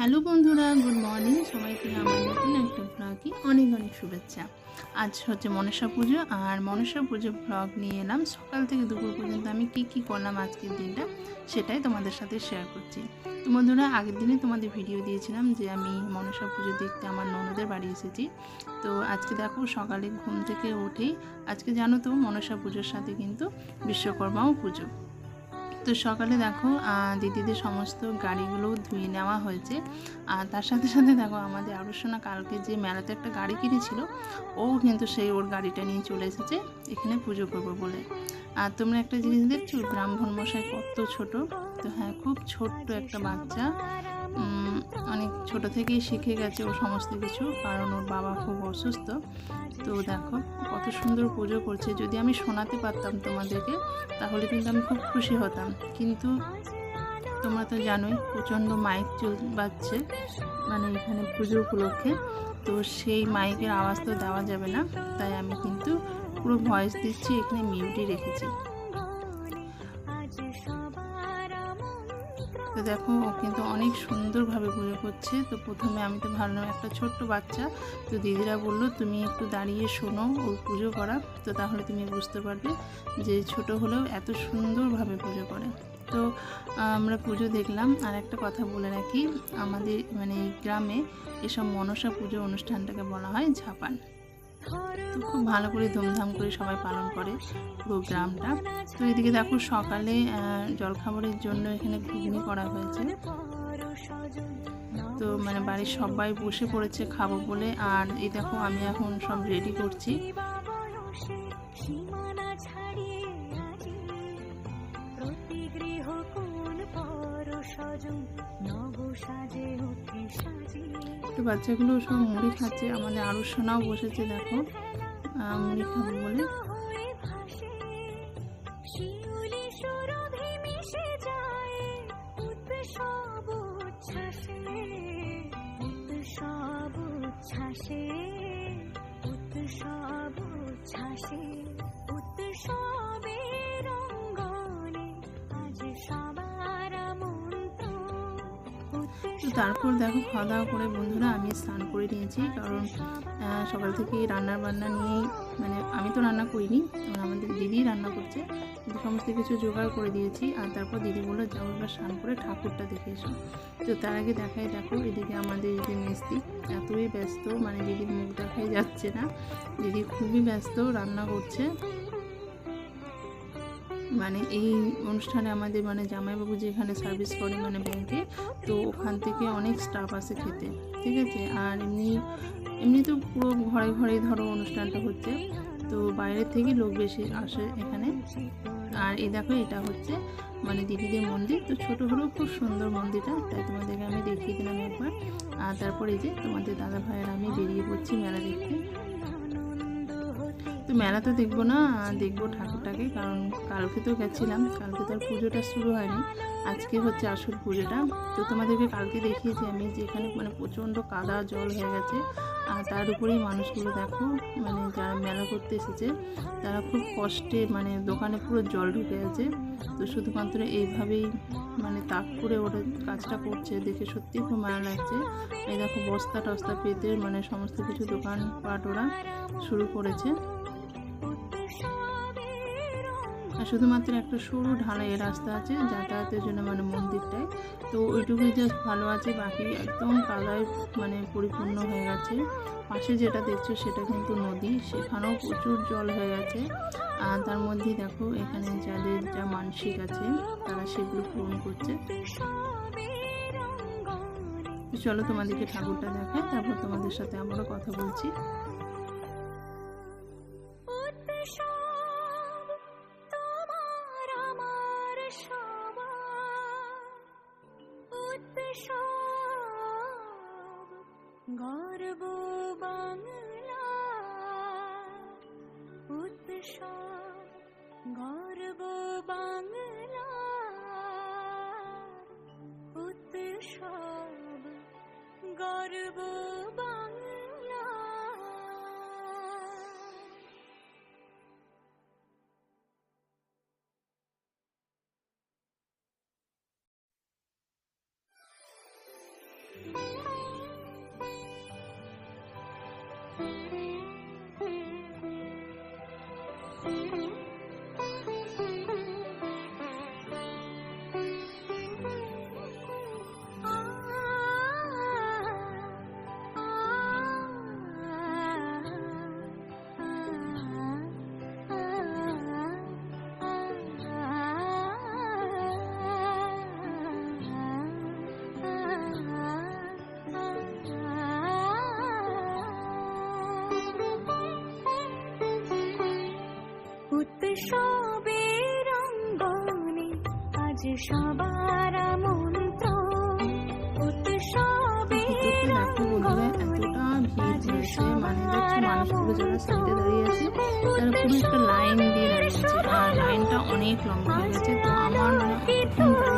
Hello বন্ধুরা, good morning. সবাইকে আমার নতুন একটা ব্লগে অনেক অনেক শুভেচ্ছা। আজ হচ্ছে মনসা পুজো আর মনসা পুজো ব্লগ নিয়ে এলাম। সকাল থেকে দুপুর পর্যন্ত আমি কি কি করলাম আজকের দিনটা সেটাই তোমাদের সাথে শেয়ার করছি। তো বন্ধুরা, আগের দিনে তোমাদের ভিডিও দিয়েছিলাম যে আমি মনসা পুজো দেখতে আমার ননদের বাড়ি এসেছি। তো আজকে দেখো সকালে ঘুম থেকে উঠেই, আজকে জানো তো মনসা পুজোর সাথে কিন্তু বিশ্বকর্মাও পুজো। তো সকালে দেখো দিদিদের সমস্ত গাড়িগুলো ধুয়ে নেওয়া হয়েছে। আর তার সাথে সাথে দেখো আমাদের আরুষণা কালকে যে মেলাতে একটা গাড়ি কিনেছিল, ও কিন্তু সেই ওর গাড়িটা নিয়ে চলে এসেছে এখানে পুজো করব বলে। আর তোমরা একটা জিনিস দেখছ, ব্রাহ্মণ মশাই কত ছোট। তো হ্যাঁ খুব ছোট্ট একটা বাচ্চা। অনেক ছোট থেকেই শিখে গেছে ও সমস্ত কিছু, কারণ ওর বাবা খুব অসুস্থ। তো দেখো, কত সুন্দর পুজো করছে। যদি আমি শোনাতে পারতাম তোমাদেরকে, তাহলে কিন্তু আমি খুব খুশি হতাম। কিন্তু তোমরা তো জানোই, প্রচণ্ড মাইক চল বাজছে মানে এখানে পুজো উপলক্ষে। তো সেই মাইকের আওয়াজ তো দেওয়া যাবে না, তাই আমি কিন্তু পুরো ভয়েস দিচ্ছি, এখানে মিউটই রেখেছি। তো দেখো, ও কিন্তু অনেক সুন্দরভাবে পুজো করছে। তো প্রথমে আমি তো ভাবলাম, একটা ছোট্ট বাচ্চা। তো দিদিরা বলল, তুমি একটু দাঁড়িয়ে শোনো, ওর পুজো করা। তো তাহলে তুমি বুঝতে পারবে যে ছোট হলেও এত সুন্দরভাবে পুজো করে। তো আমরা পুজো দেখলাম। আর একটা কথা বলে রাখি, আমাদের মানে গ্রামে এসব মনসা পুজো অনুষ্ঠানটাকে বলা হয় ঝাপান। খুব ভালো করে ধুমধাম করে সবাই পালন করে পুরো গ্রামটা তো এদিকে দেখো সকালে জলখাবারের জন্য এখানে ঘুগনি করা হয়েছে। তো মানে বাড়ির সবাই বসে পড়েছে খাব বলে, আর এই দেখো আমি এখন সব রেডি করছি। প্রতি গৃহ কোন পর সজন তো বাচ্চাগুলো সব মুড়ি খাচ্ছে আমাদের আরও সোনাও বসেছে দেখো। মুড়ি খাব বলে। ভাসে শিউলি সুরভি মিশে যায়। উৎসব উচ্ছ্বাসে উৎসব তো তারপর দেখো খাওয়া দাওয়া করে বন্ধুরা আমি স্নান করে নিয়েছি কারণ সকাল থেকে রান্না বান্না নিয়েই মানে আমি তো রান্না করিনি কারণ আমাদের দিদি রান্না করছে। কিন্তু সমস্ত কিছু জোগাড় করে দিয়েছি আর তারপর দিদি বলল, যাও এবার স্নান করে ঠাকুরটা দেখে এসো। তো তার আগে দেখাই, দেখো এদিকে আমাদের যে মিস্ত্রি এতই ব্যস্ত মানে দিদির মুখ দেখাই যাচ্ছে না। দিদি খুবই ব্যস্ত, রান্না করছে। মানে এই অনুষ্ঠানে আমাদের মানে জামাইবাবু যেখানে সার্ভিস করে মানে ব্যাংকে তো ওখান থেকে অনেক স্টাফ আসে খেতে, ঠিক আছে? আর এমনি এমনি তো পুরো ঘরে ঘরে ধরো অনুষ্ঠানটা হচ্ছে, তো বাইরে থেকে লোক বেশি আসে এখানে। আর এই দেখো, এটা হচ্ছে মানে দিদিদের মন্দির, তো ছোট হলেও খুব সুন্দর মন্দিরটা, তাই তোমাদেরকে আমি দেখিয়ে দিলাম একবার। আর তারপরে যে তোমাদের দাদা ভাইয়ের আমি বেরিয়ে পড়ছি মেলা দেখতে। তো মেলা তো দেখব না দেখব ঠাকুরটাকে, কারণ কালকে তো গেছিলাম, কালকে তো আর পুজোটা শুরু হয়নি। আজকে হচ্ছে আসল পুজোটা। তো তোমাদেরকে কালকে দেখিয়েছি আমি যে এখানে মানে প্রচণ্ড কাদা জল হয়ে গেছে, আর তার উপরেই মানুষগুলো দেখো মানে যারা মেলা করতে এসেছে, তারা খুব কষ্টে মানে দোকানে পুরো জল ঢুকে আছে তো শুধুমাত্র এইভাবেই মানে তাক করে ওরা কাজটা করছে, দেখে সত্যি খুব মায়া লাগছে। এই দেখো বস্তা টস্তা পেতে মানে সমস্ত কিছু দোকান পাট ওরা শুরু করেছে। শুধুমাত্র একটা সরু ঢালাই রাস্তা আছে, যাতায়াতের জন্য মানে মন্দিরটায়। তো ওইটুকুই জাস্ট ভালো আছে, বাকি একদম কাদায় মানে পরিপূর্ণ হয়ে গেছে। পাশে যেটা দেখছ সেটা কিন্তু নদী, সেখানেও প্রচুর জল হয়ে গেছে আর তার মধ্যেই দেখো এখানে যাদের যা মানসিক আছে, তারা সেগুলো পূরণ করছে। চলো তোমাদেরকে ঠাকুরটা দেখায় তারপর তোমাদের সাথে আবারও কথা বলছি। উৎসব গর্ব বাংলার উৎসব গর্ব বাংলার উৎসব গর্ব বাংলা। 嗯 সবে রঙ্গনে আজ সবার মন্ত্র উৎসবে এতটা ভিড় হয়েছে মানে লাইনটা অনেক লম্বা হয়ে গেছে তো আমার মানে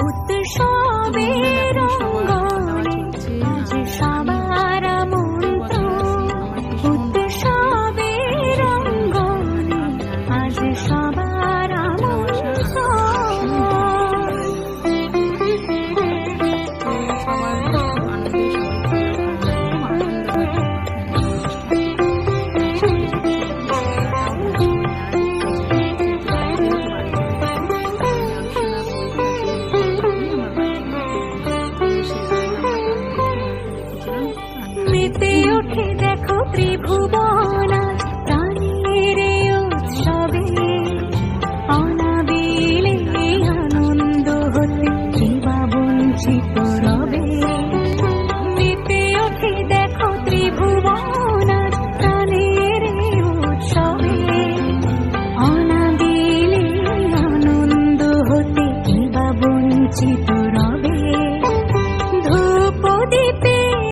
উৎসবের মেতে ওঠে দেখো ত্রিভুবন।